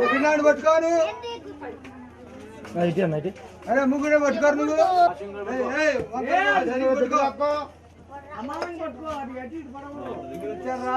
ముగ్గురు పట్టుకోను అరే ముగ్గురే పట్టుకోరు నువ్వు పట్టుకో. వచ్చారా?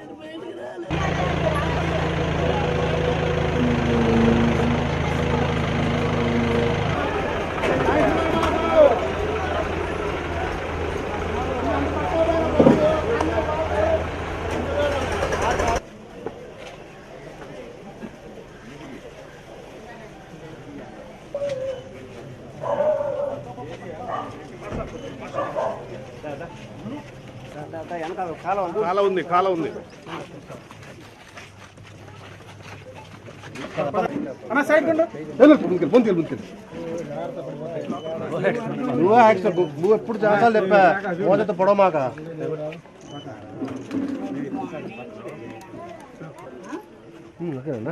కాల ఉంది కాల ఉంది. నువ్వు ఎప్పుడు చేస్తావు చెప్పా? మోదత పొడమాక ఓకేనా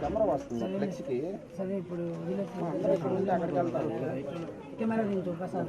కెమెరా వస్తుంది ఫ్లెక్స్కి సరే ఇప్పుడు కెమెరా దించు ప్రసాద్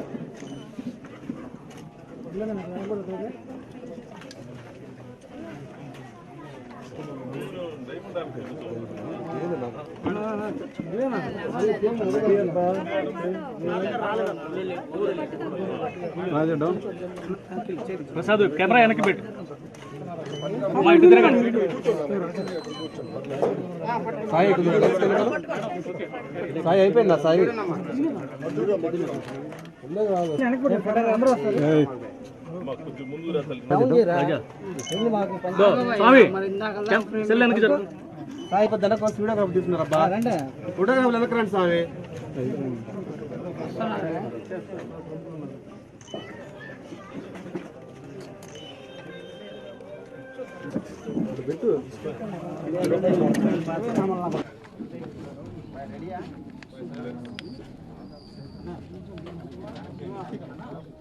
ప్రసాద్ కెమెరా వెనక్కి పెట్టు. మా ఇటు తిరగండి సాయి సాయి అయిపోయిందా? సాయి. దో, స్వామి సెల్ వెనక్కి సాయి వీడియోగ్రాఫ్ తీస్తున్నారు అబ్బా. రండి. స్వామి.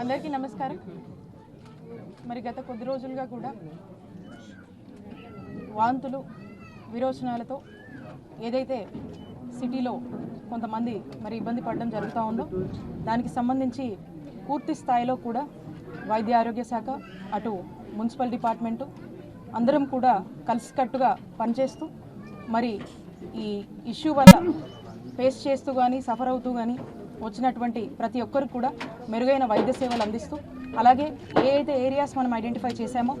అందరికీ నమస్కారం. మరి గత కొద్ది రోజులుగా కూడా వాంతులు విరోచనాలతో ఏదైతే సిటీలో కొంతమంది మరి ఇబ్బంది పడడం జరుగుతూ ఉందో దానికి సంబంధించి పూర్తి స్థాయిలో కూడా వైద్య ఆరోగ్య శాఖ అటు మున్సిపల్ డిపార్ట్మెంటు అందరం కూడా కలిసికట్టుగా పనిచేస్తూ మరి ఈ ఇష్యూ వల్ల ఫేస్ చేస్తూ కానీ సఫర్ అవుతూ కానీ వచ్చినటువంటి ప్రతి ఒక్కరికి కూడా మెరుగైన వైద్య సేవలు అందిస్తూ అలాగే ఏ అయితే ఏరియాస్ మనం ఐడెంటిఫై చేశామో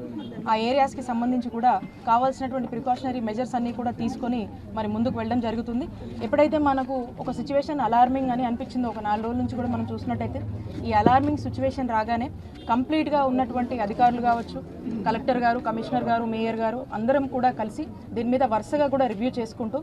ఆ ఏరియాస్కి సంబంధించి కూడా కావాల్సినటువంటి ప్రికాషనరీ మెజర్స్ అన్నీ కూడా తీసుకొని మరి ముందుకు వెళ్ళడం జరుగుతుంది. ఎప్పుడైతే మనకు ఒక సిచ్యువేషన్ అలార్మింగ్ అని అనిపించిందో ఒక నాలుగు రోజుల నుంచి కూడా మనం చూసినట్టయితే ఈ అలార్మింగ్ సిచ్యువేషన్ రాగానే కంప్లీట్గా ఉన్నటువంటి అధికారులు కావచ్చు కలెక్టర్ గారు కమిషనర్ గారు మేయర్ గారు అందరం కూడా కలిసి దీని మీద వరుసగా కూడా రివ్యూ చేసుకుంటూ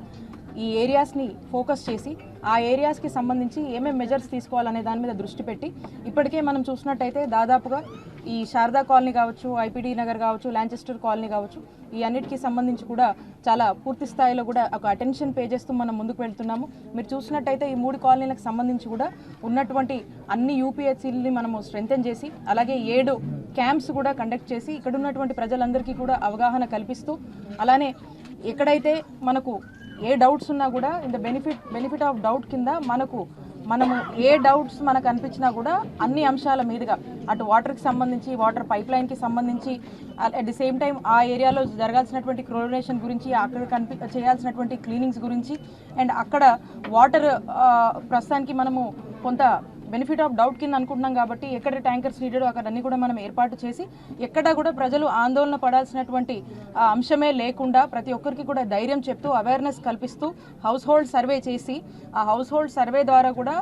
ఈ ఏరియాస్ని ఫోకస్ చేసి ఆ ఏరియాస్కి సంబంధించి ఏమేమి మెజర్స్ తీసుకోవాలనే దాని మీద దృష్టి పెట్టి ఇప్పటికే మనం చూసినట్టయితే దాదాపుగా ఈ శారదా కాలనీ కావచ్చు ఐపీడీ నగర్ కావచ్చు లాంచెస్టర్ కాలనీ కావచ్చు ఈ అన్నిటికీ సంబంధించి కూడా చాలా పూర్తి స్థాయిలో కూడా ఒక అటెన్షన్ పే చేస్తూ మనం ముందుకు వెళ్తున్నాము. మీరు చూసినట్టయితే ఈ మూడు కాలనీలకు సంబంధించి కూడా ఉన్నటువంటి అన్ని యూపీహెచ్సీలని మనము స్ట్రెంగ్తెన్ చేసి అలాగే ఏడు క్యాంప్స్ కూడా కండక్ట్ చేసి ఇక్కడ ఉన్నటువంటి ప్రజలందరికీ కూడా అవగాహన కల్పిస్తూ అలానే ఎక్కడైతే మనకు ఏ డౌట్స్ ఉన్నా కూడా in the benefit benefit of doubt కింద మనకు మనము ఏ డౌట్స్ మనకు అనిపించినా కూడా అన్ని అంశాల మీదుగా అటు వాటర్కి సంబంధించి వాటర్ పైప్ లైన్కి సంబంధించి అట్ ది సేమ్ టైం ఆ ఏరియాలో జరగాల్సినటువంటి క్లోరినేషన్ గురించి అక్కడ కనిపి చేయాల్సినటువంటి క్లీనింగ్స్ గురించి అండ్ అక్కడ వాటర్ ప్రస్తుతానికి మనము కొంత బెనిఫిట్ ఆఫ్ డౌట్ కింద అనుకుంటున్నాం కాబట్టి ఎక్కడ ట్యాంకర్స్ నీడెడ్ అక్కడ అన్ని కూడా మనం ఏర్పాటు చేసి ఎక్కడ కూడా ప్రజలు ఆందోళన పడాల్సినటువంటి అంశమే లేకుండా ప్రతి ఒక్కరికి కూడా ధైర్యం చెప్తూ అవేర్నెస్ కల్పిస్తూ హౌస్ హోల్డ్ సర్వే చేసి ఆ హౌస్ హోల్డ్ సర్వే ద్వారా కూడా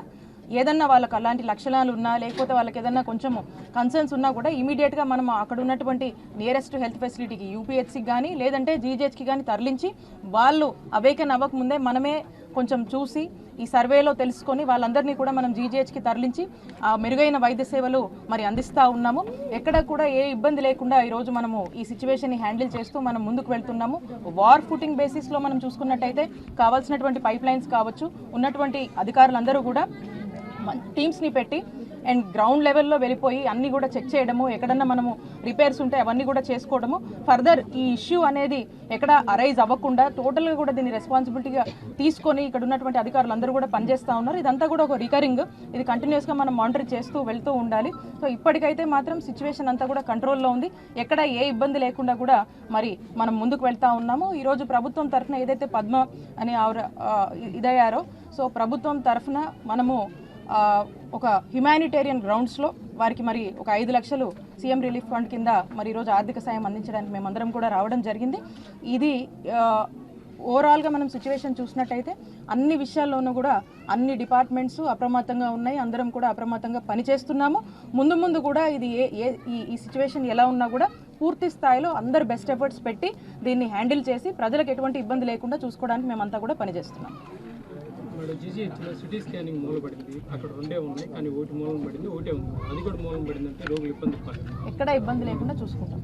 ఏదన్నా వాళ్ళకి అలాంటి లక్షణాలు ఉన్నా లేకపోతే వాళ్ళకి ఏదన్నా కొంచెం కన్సర్న్స్ ఉన్నా కూడా ఇమీడియట్గా మనం అక్కడ ఉన్నటువంటి నియరెస్ట్ హెల్త్ ఫెసిలిటీకి యూపీహెచ్సికి కానీ లేదంటే జీజీహెచ్కి కానీ తరలించి వాళ్ళు అవేకన్ అవ్వకముందే మనమే కొంచెం చూసి ఈ సర్వేలో తెలుసుకొని వాళ్ళందరినీ కూడా మనం జీజీహెచ్కి తరలించి ఆ మెరుగైన వైద్య సేవలు మరి అందిస్తూ ఉన్నాము. ఎక్కడ కూడా ఏ ఇబ్బంది లేకుండా ఈరోజు మనము ఈ సిచ్యువేషన్ని హ్యాండిల్ చేస్తూ మనం ముందుకు వెళ్తున్నాము. వార్ ఫుటింగ్ బేసిస్లో మనం చూసుకున్నట్టయితే కావాల్సినటువంటి పైప్ లైన్స్ కావచ్చు ఉన్నటువంటి అధికారులందరూ కూడా టీమ్స్ని పెట్టి అండ్ గ్రౌండ్ లెవెల్లో వెళ్ళిపోయి అన్నీ కూడా చెక్ చేయడము ఎక్కడన్నా మనము రిపేర్స్ ఉంటే అవన్నీ కూడా చేసుకోవడము. ఫర్దర్ ఈ ఇష్యూ అనేది ఎక్కడ అరైజ్ అవ్వకుండా టోటల్గా కూడా దీన్ని రెస్పాన్సిబిలిటీగా తీసుకొని ఇక్కడ ఉన్నటువంటి అధికారులు అందరూ కూడా పనిచేస్తూ ఉన్నారు. ఇదంతా కూడా ఒక రికరింగ్. ఇది కంటిన్యూస్గా మనం మానిటర్ చేస్తూ వెళ్తూ ఉండాలి. సో ఇప్పటికైతే మాత్రం సిచ్యువేషన్ అంతా కూడా కంట్రోల్లో ఉంది. ఎక్కడ ఏ ఇబ్బంది లేకుండా కూడా మరి మనం ముందుకు వెళ్తూ ఉన్నాము. ఈరోజు ప్రభుత్వం తరఫున ఏదైతే పద్మ అని ఆవిడ ఇదయ్యారో సో ప్రభుత్వం తరఫున మనము ఒక హ్యుమానిటేరియన్ గ్రౌండ్స్లో వారికి మరి ఒక ఐదు లక్షలు సీఎం రిలీఫ్ ఫండ్ కింద మరి ఈరోజు ఆర్థిక సాయం అందించడానికి మేమందరం కూడా రావడం జరిగింది. ఇది ఓవరాల్గా మనం సిచ్యువేషన్ చూసినట్టయితే అన్ని విషయాల్లోనూ కూడా అన్ని డిపార్ట్మెంట్స్ అప్రమత్తంగా ఉన్నాయి. అందరం కూడా అప్రమత్తంగా పనిచేస్తున్నాము. ముందు ముందు కూడా ఇది ఏ ఏ ఈ ఈ సిచ్యువేషన్ ఎలా ఉన్నా కూడా పూర్తి స్థాయిలో అందరు బెస్ట్ ఎఫర్ట్స్ పెట్టి దీన్ని హ్యాండిల్ చేసి ప్రజలకు ఎటువంటి ఇబ్బంది లేకుండా చూసుకోవడానికి మేమంతా కూడా పనిచేస్తున్నాం. మేడం జీజీహెచ్లో సిటీ స్కానింగ్ మూలపడింది అక్కడ రెండే ఉన్నాయి కానీ ఒకటి మూలం పడింది ఒకటే ఉంది. అది కూడా మూలం పడిందంటే రోగులు ఇబ్బంది పడతారు ఎక్కడ ఇబ్బంది లేకుండా చూసుకుంటాం.